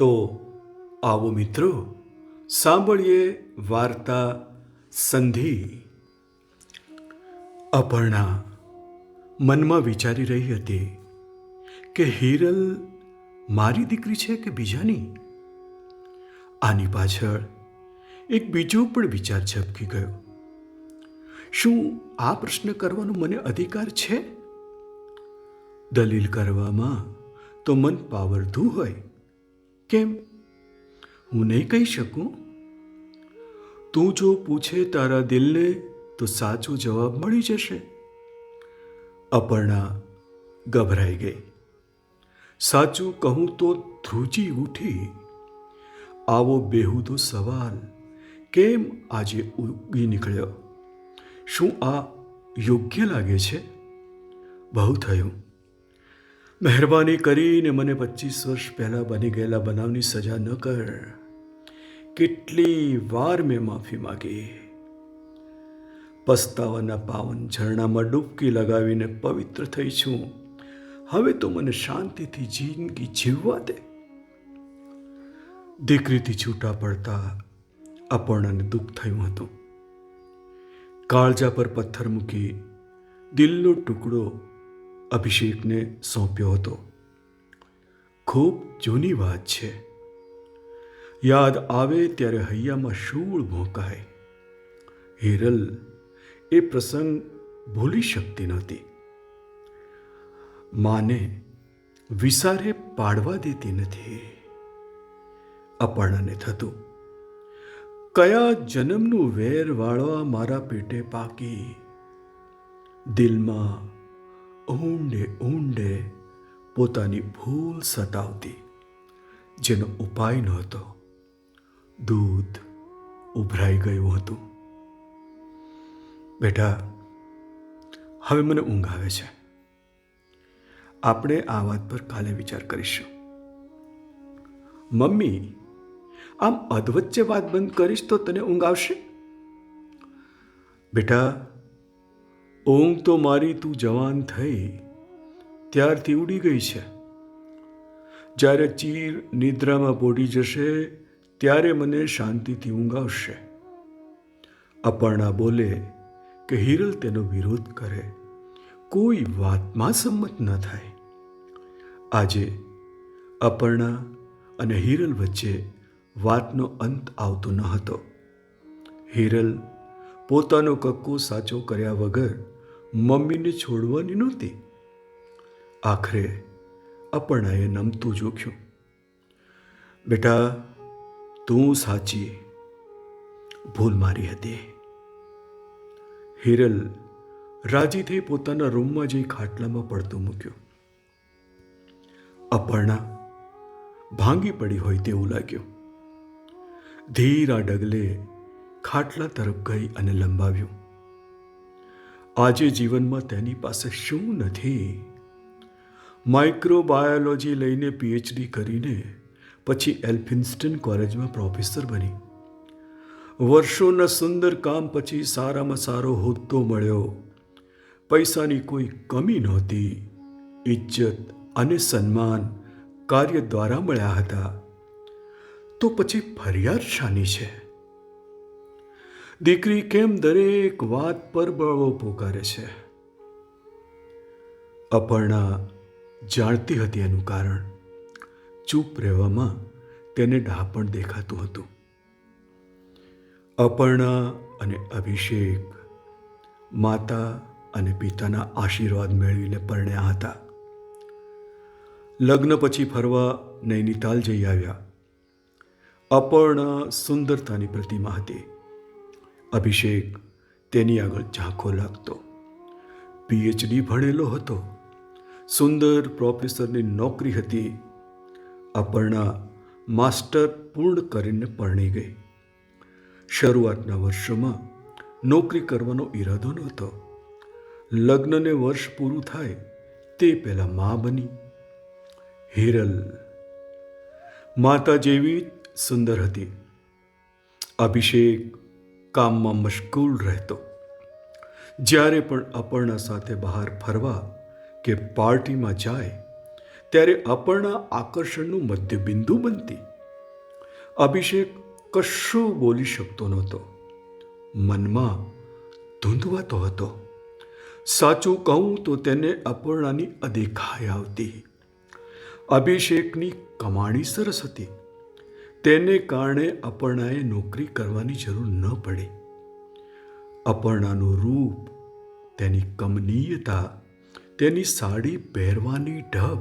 તો આવો મિત્રો, સાંભળીએ વાર્તા સંધિ. અપર્ણા મનમાં વિચારી રહી હતી કે હિરલ મારી દીકરી છે કે બીજાની? આની પાછળ એક બીજો પણ વિચાર ઝબકી ગયો. શું આ પ્રશ્ન કરવાનો મને અધિકાર છે? દલીલ કરવામાં તો મન પાવરધું હોય. કેમ? હું નહીં કહી શકું? તું જો પૂછે તારા દિલને, તો સાચો જવાબ મળી જશે. અપર્ણા ગભરાઈ ગઈ. સાચું કહું તો ધ્રુજી ઉઠી. આવો બેહુદો સવાલ, કેમ આજે ઉગી નીકળ્યો? શું આ યોગ્ય લાગે છે? બહુ થયું. મહેરબાની કરીને મને પચીસ વર્ષ પહેલાં બની ગયેલા બનાવની સજા ન કર. કેટલી વાર મેં માફી માગી. પસ્તાવાના પાવન ઝરણામાં ડૂબકી લગાવીને પવિત્ર થઈ છું. હવે તો મને શાંતિથી જિંદગી જીવવા દે. દીકરીથી છૂટા પડતા અપર્ણાને દુઃખ થયું હતું. કાળજા પર પથ્થર મૂકી દિલનો ટુકડો અભિષેકને સોંપ્યો હતો. ખૂબ જૂની વાત છે. યાદ આવે ત્યારે હૈયામાં શૂળ ભોંકાય. હિરલ એ પ્રસંગ ભૂલી શકતી નહોતી. માને વિસારે પાડવા દેતી નથી. અપર્ણાને થતું, કયા જન્મનું વેર વાળવા મારા પેટે પાકી? દિલમાં ઊંડે ઊંડે પોતાની ભૂલ સતાવતી, જેનો ઉપાય નહોતો દૂધ ઉભરાઈ ગયું હતું. બેટા, હવે મને ઊંઘ આવે છે. આપણે આ વાત પર કાલે વિચાર કરીશું. મમ્મી, આમ અધવચ્ચે વાત બંધ કરીશ તો તને ઊંઘ આવશે? બેટા ઊંઘ તો મારી તું જવાન થઈ. ત્યારથી ઉડી ગઈ છે. જ્યારે ચીર નિદ્રામાં પોઢી જશે, ત્યારે મને શાંતિથી ઊંઘ આવશે અપર્ણા બોલે કે હિરલ તેનો વિરોધ કરે. કોઈ વાતમાં સંમત ન થાય. આજે અપર્ણા અને હિરલ વચ્ચે વાતનો અંત આવતો ન હતો. હિરલ પોતાનો કક્કો સાચો કર્યા વગર મમ્મીને છોડવાની નહોતી. આખરે અપર્ણાએ નમતું જોખ્યું. બેટા, તું સાચી. ભૂલ મારી હતી. હિરલ રાજી થઈ પોતાના રૂમમાં જઈ ખાટલામાં પડતું મૂક્યું. અપર્ણા ભાંગી પડી હોય તેવું લાગ્યું. ધીરા ડગલે ખાટલા તરફ ગઈ અને લંબાવ્યું. આજે જીવનમાં તેની પાસે શું નથી? માઇક્રોબાયોલોજી લઈને પીએચડી કરીને પછી એલ્ફિન્સ્ટન કોલેજમાં પ્રોફેસર બની. વર્ષોના સુંદર કામ પછી સારામાં સારો હોદ્દો મળ્યો. પૈસાની કોઈ કમી નહોતી. ઇજ્જત અને સન્માન કાર્ય દ્વારા મળ્યા હતા. તો પછી ફરિયાદ શાની છે? દીકરી કેમ દરેક વાત પર બળવો પોકારે છે? અપર્ણા જાણતી હતી એનું કારણ. ચૂપ રહેવામાં તેને ડાપણ દેખાતું હતું. અપર્ણા અને અભિષેક માતા અને પિતાના આશીર્વાદ મેળવીને પરણ્યા હતા. લગ્ન પછી ફરવા નૈનીતાલ જઈ આવ્યા. અપર્ણા સુંદરતાની પ્રતિમા હતી. અભિષેક તેની આગળ ઝાંખો લાગતો. પીએચડી ભણેલો હતો. સુંદર પ્રોફેસરની નોકરી હતી. અપર્ણા માસ્ટર પૂર્ણ કરીને પરણી ગઈ. શરૂઆતના વર્ષોમાં નોકરી કરવાનો ઈરાદો નહોતો. લગ્નને વર્ષ પૂરું થાય તે પહેલાં મા બની. હિરલ માતા જેવી સુંદર હતી. અભિષેક કામમાં મશગુલ રહેતો. જ્યારે પણ અપર્ણા સાથે બહાર ફરવા કે પાર્ટીમાં જાય, ત્યારે અપર્ણા આકર્ષણનું મધ્યબિંદુ બનતી. અભિષેક કશું બોલી શકતો નહોતો. મનમાં ધૂંધવાતો હતો. સાચું કહું તો તેને અપર્ણાની અદેખાઈ આવતી. અભિષેકની કમાણી સરસ હતી. તેને કારણે અપર્ણાએ નોકરી કરવાની જરૂર ન પડી. અપર્ણાનું રૂપ, તેની કમનીયતા, તેની સાડી પહેરવાની ઢબ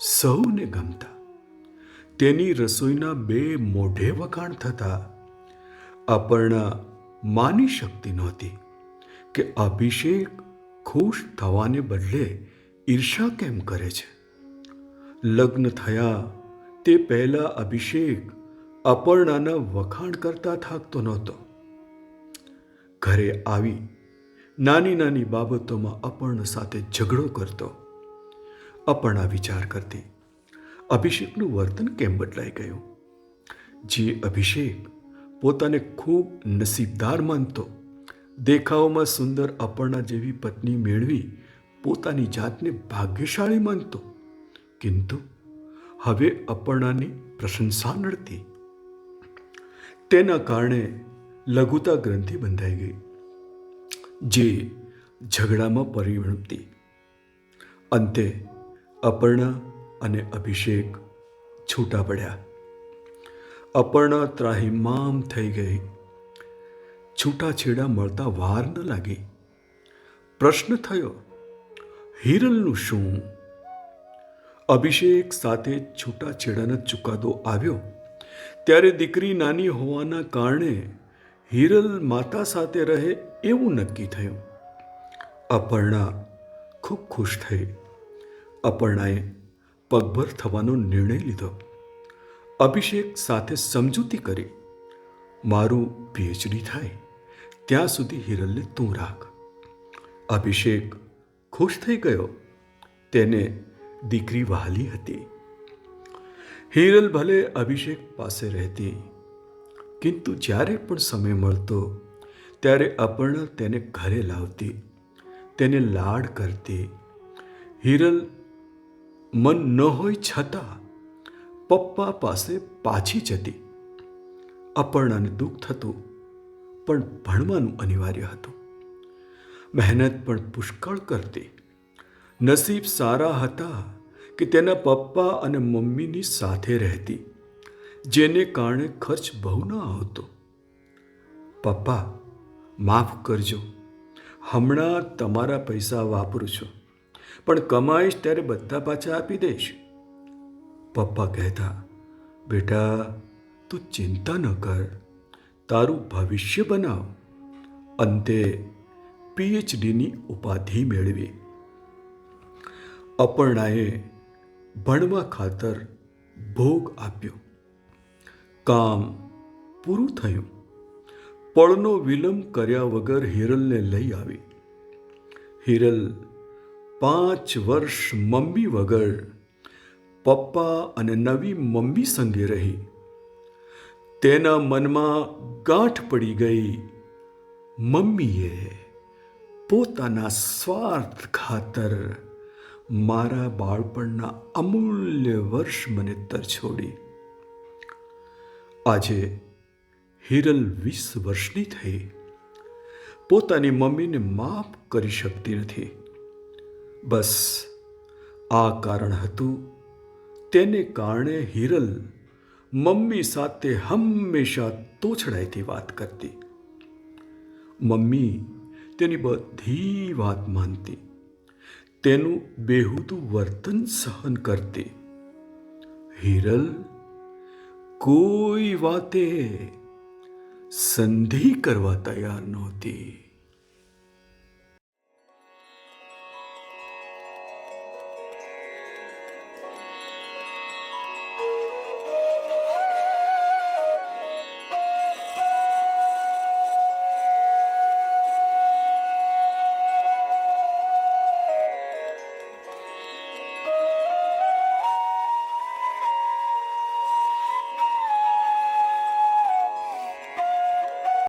સૌને ગમતા. તેની રસોઈના બે મોઢે વખાણ થતા, અપર્ણા માની શકતી નહોતી કે અભિષેક ખુશ થવાને બદલે ઈર્ષા કેમ કરે છે. લગ્ન થયા તે પહેલા અભિષેક અપર્ણાના વખાણ કરતા થાકતો નહોતો. ઘરે આવી નાની નાની બાબતોમાં અપર્ણ સાથે ઝઘડો કરતો. અપર્ણા વિચાર કરતી, અભિષેકનું વર્તન કેમ બદલાઈ ગયું? જે અભિષેક પોતાને ખૂબ નસીબદાર માનતો. દેખાવમાં સુંદર અપર્ણા જેવી પત્ની મેળવી પોતાની જાતને ભાગ્યશાળી માનતો. કિંતુ, હવે અપર્ણાની પ્રશંસા નડતી. તેના કારણે લઘુતા ગ્રંથિ બંધાઈ ગઈ. જે ઝઘડામાં પરિણમતી અંતે અપર્ણા અને અભિષેક છૂટા પડ્યા. અપર્ણા ત્રાહિમામ થઈ ગઈ. છૂટાછેડા મળતા વાર ન લાગી. પ્રશ્ન થયો, હિરલનું શું? અભિષેક સાથે છૂટાછેડાનો ચુકાદો આવ્યો. ત્યારે દીકરી નાની હોવાના કારણે હિરલ માતા સાથે રહે એવું નક્કી થયું. અપર્ણા ખૂબ ખુશ થઈ. અપર્ણાએ પગભર થવાનો નિર્ણય લીધો. અભિષેક સાથે સમજૂતી કરી. મારું પીએચડી થાય. ત્યાં સુધી હિરલને તું રાખ. અભિષેક ખુશ થઈ ગયો. તેને દીકરી વહાલી હતી. હિરલ ભલે અભિષેક પાસે રહેતી, કિંતુ જ્યારે પણ સમય મળતો, ત્યારે અપર્ણા તેને ઘરે લાવતી, તેને લાડ કરતી. હિરલ મન ન હોય છતાં પપ્પા પાસે પાછી જતી. અપર્ણાને દુઃખ થતું, પણ ભણવાનું અનિવાર્ય હતું. મહેનત પણ પુષ્કળ કરતી. નસીબ સારા હતા કે તેના પપ્પા અને મમ્મીની સાથે રહેતી, જેને કારણે ખર્ચ બહુ ન આવતો. પપ્પા, માફ કરજો. હમણાં તમારા પૈસા વાપરું છું, પણ કમાઈશ ત્યારે બધા પાછા આપી દઈશ. પપ્પા કહેતા, બેટા, તું ચિંતા ન કર. તારું ભવિષ્ય બનાવ. અંતે પીએચડીની ઉપાધિ મેળવી. અપર્ણાએ ભણવા ખાતર ભોગ આપ્યો. કામ પૂરું થયું. પળનો વિલંબ કર્યા વગર હિરલને લઈ આવી. હિરલ પાંચ વર્ષ મમ્મી વગર પપ્પા અને નવી મમ્મી સંગે રહી. તેના મનમાં ગાંઠ પડી ગઈ. મમ્મીએ પોતાના સ્વાર્થ ખાતર મારા બાળપણના અમૂલ્ય વર્ષ મને તરછોડી. આજે હિરલ વીસ વર્ષની થઈ. પોતાની મમ્મીને માફ કરી શકતી નથી. બસ આ કારણ હતું. તેને કારણે હિરલ મમ્મી સાથે હંમેશા તોછડાઈથી વાત કરતી. મમ્મી તેની બધી વાત માનતી. તેનું બેહુદું વર્તન સહન કરતી. હિરલ કોઈ વાતે સંધિ કરવા તૈયાર નહોતી.